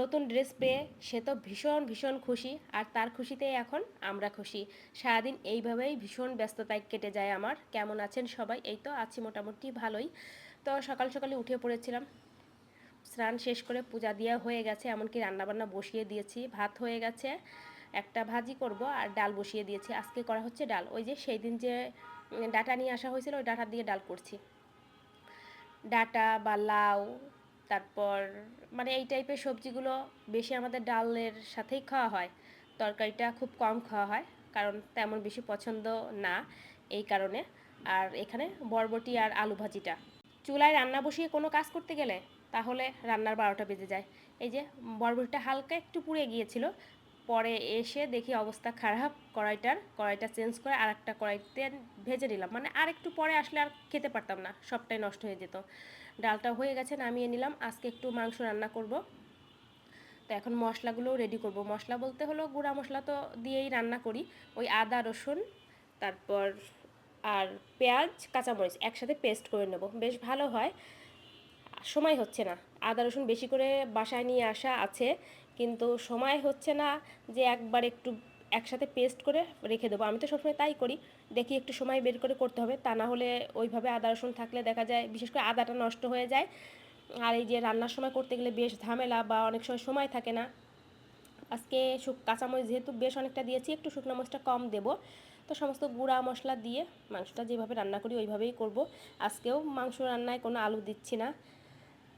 নতুন ড্রেস পেয়ে সে তো ভীষণ ভীষণ খুশি আর তার খুশিতে এখন আমরা খুশি। সারাদিন এইভাবেই ভীষণ ব্যস্ততায় কেটে যায় আমার। কেমন আছেন সবাই? এই তো আছি মোটামুটি ভালোই। তো সকাল সকালে উঠে পড়েছিলাম। স্নান শেষ করে পূজা দেওয়া হয়ে গেছে, এমনকি রান্নাবান্না বসিয়ে দিয়েছি। ভাত হয়ে গেছে, একটা ভাজি করব আর ডাল বসিয়ে দিয়েছি। আজকে করা হচ্ছে ডাল। ওই যে সেই দিন যে ডাটা নিয়ে আসা হয়েছিল, ওই ডাটা দিয়ে ডাল করছি। ডাটা বা লাউ তারপর মানে এই টাইপের সবজিগুলো বেশি আমাদের ডালের সাথেই খাওয়া হয়। তরকারিটা খুব কম খাওয়া হয়, কারণ তেমন বেশি পছন্দ না এই কারণে। আর এখানে বরবটি আর আলু ভাজিটা। চুলায় রান্না বসিয়ে কোনো কাজ করতে গেলে তাহলে রান্নার বারোটা বেজে যায়। এই যে বরবটিটা হালকা একটু পুড়ে গিয়েছিল পরে এসে দেখি অবস্থা খারাপ, কড়াইটার, কড়াইটা চেঞ্জ করে আর একটা কড়াইতে ভেজে নিলাম। মানে আর একটু পরে আসলে আর খেতে পারতাম না, সবটাই নষ্ট হয়ে যেত। ডালটা হয়ে গেছে, নামিয়ে নিলাম। আজকে একটু মাংস রান্না করব। তো এখন মশলাগুলোও রেডি করব। মশলা বলতে হলো গুঁড়া মশলা তো দিয়েই রান্না করি। ওই আদা, রসুন, তারপর আর পেঁয়াজ, কাঁচামরিচ একসাথে পেস্ট করে নেব। বেশ ভালো হয়। সময় হচ্ছে না। আদা, রসুন বেশি করে বাসায় নিয়ে আসা আছে, কিন্তু সময় হচ্ছে না যে একবার একটু একসাথে পেস্ট করে রেখে দেবো। আমি তো সবসময় তাই করি, দেখি একটু সময় বের করে করতে হবে, তা না হলে ওইভাবে আদা, রসুন থাকলে দেখা যায়, বিশেষ করে আদাটা নষ্ট হয়ে যায়। আর এই যে রান্নার সময় করতে গেলে বেশ ঝামেলা বা অনেক সময় সময় থাকে না। আজকে শুক, কাঁচামরিচ যেহেতু বেশ অনেকটা দিয়েছি, একটু শুকনো মরিচটা কম দেব। তো সমস্ত গুঁড়া মশলা দিয়ে মাংসটা যেভাবে রান্না করি, ওইভাবেই করব। আজকেও মাংস রান্নায় কোনো আলু দিচ্ছি না।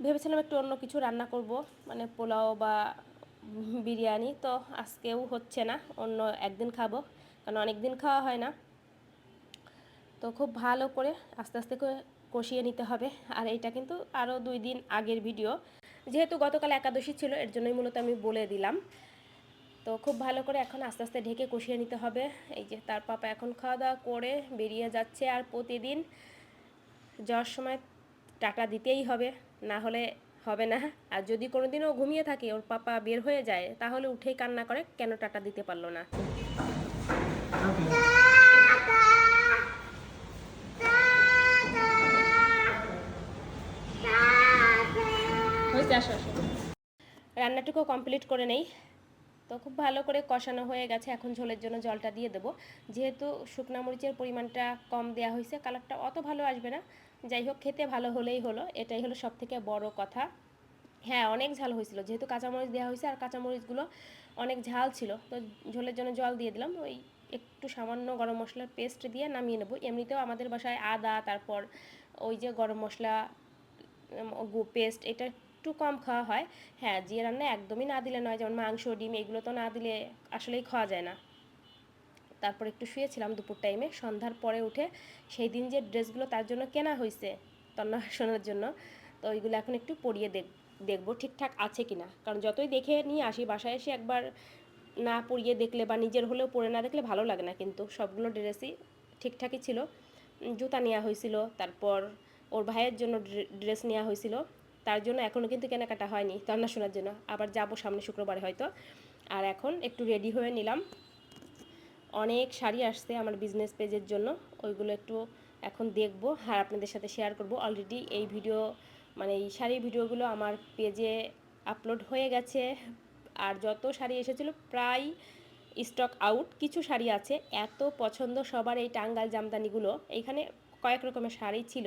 ভেবেছিলাম একটু অন্য কিছু রান্না করব মানে পোলাও বা বিরিয়ানি, তো আজকেও হচ্ছে না, অন্য একদিন খাব, কারণ অনেক দিন খাওয়া হয় না। তো খুব ভালো করে আস্তে আস্তে করে কষিয়ে নিতে হবে, আর এটা কিন্তু আরও দুই দিন আগের ভিডিও। যেহেতু গতকাল একাদশী ছিল, এর জন্যই মূলত আমি বলে দিলাম। তো খুব ভালো করে এখন আস্তে আস্তে ঢেকে কষিয়ে নিতে হবে। এই যে তার পাপা এখন খাওয়া দাওয়া করে বেরিয়ে যাচ্ছে, আর প্রতিদিন যাওয়ার সময় টাকা দিতেই হবে। না হলে হবে না। আর যদি কোনোদিনও ঘুমিয়ে থাকে ওর পাপা বের হয়ে যায় তাহলে উঠেই কান্না করে কেন টাটা দিতে পারল না? রান্নাটুকু কমপ্লিট করে নেই। তো খুব ভালো করে কষানো হয়ে গেছে এখন ঝোলের জন্য জলটা দিয়ে দেবো। যেহেতু শুকনা মরিচের পরিমাণটা কম দেওয়া হয়েছে কালারটা অত ভালো আসবে না। যাই হোক খেতে ভালো হলেই হলো। এটাই হলো সব থেকে বড় কথা। হ্যাঁ অনেক ঝাল হয়েছিল। যেহেতু কাঁচামরিচ দেওয়া হয়েছে আর কাঁচামরিচগুলো অনেক ঝাল ছিল, তো ঝোলের জন্য জল দিয়ে দিলাম। ওই একটু সামান্য গরম মশলার পেস্ট দিয়ে নামিয়ে নেব। এমনিতেও আমাদের বাসায় আদা, তারপর ওই যে গরম মশলা পেস্ট, এটা একটু কম খাওয়া হয়। হ্যাঁ যে রান্না একদমই না দিলে নয়, যেমন মাংস, ডিম, এগুলো তো না দিলে আসলেই খাওয়া যায় না। তারপর একটু শুয়েছিলাম দুপুর টাইমে সন্ধ্যার পরে উঠে সেই দিন যে ড্রেসগুলো তার জন্য কেনা হয়েছে তন্নাশোনার জন্য, তো ওইগুলো এখন একটু পরিয়ে দেখ, দেখব ঠিকঠাক আছে কিনা। কারণ যতই দেখে নিয়ে আসি, বাসায় এসে একবার না পরিয়ে দেখলে বা নিজের হলেও পরে না দেখলে ভালো লাগে না কিন্তু সবগুলো ড্রেসই ঠিকঠাকই ছিল। জুতা নেওয়া হয়েছিল তারপর ওর ভাইয়ের জন্য ড্রেস নেওয়া হয়েছিল তার জন্য এখনও কিন্তু কেনাকাটা হয়নি তন্না শোনার জন্য। আবার যাব সামনে শুক্রবারে হয়তো। আর এখন একটু রেডি হয়ে নিলাম। অনেক শাড়ি আসছে আমার বিজনেস পেজের জন্য। ওইগুলো একটু এখন দেখব আর আপনাদের সাথে শেয়ার করব। অলরেডি এই ভিডিও মানে এই শাড়ির ভিডিওগুলো আমার পেজে আপলোড হয়ে গেছে। আর যত শাড়ি এসেছিল প্রায় স্টক আউট কিছু শাড়ি আছে, এত পছন্দ সবার এই টাঙ্গাল জামদানিগুলো। এইখানে কয়েক রকমের শাড়ি ছিল।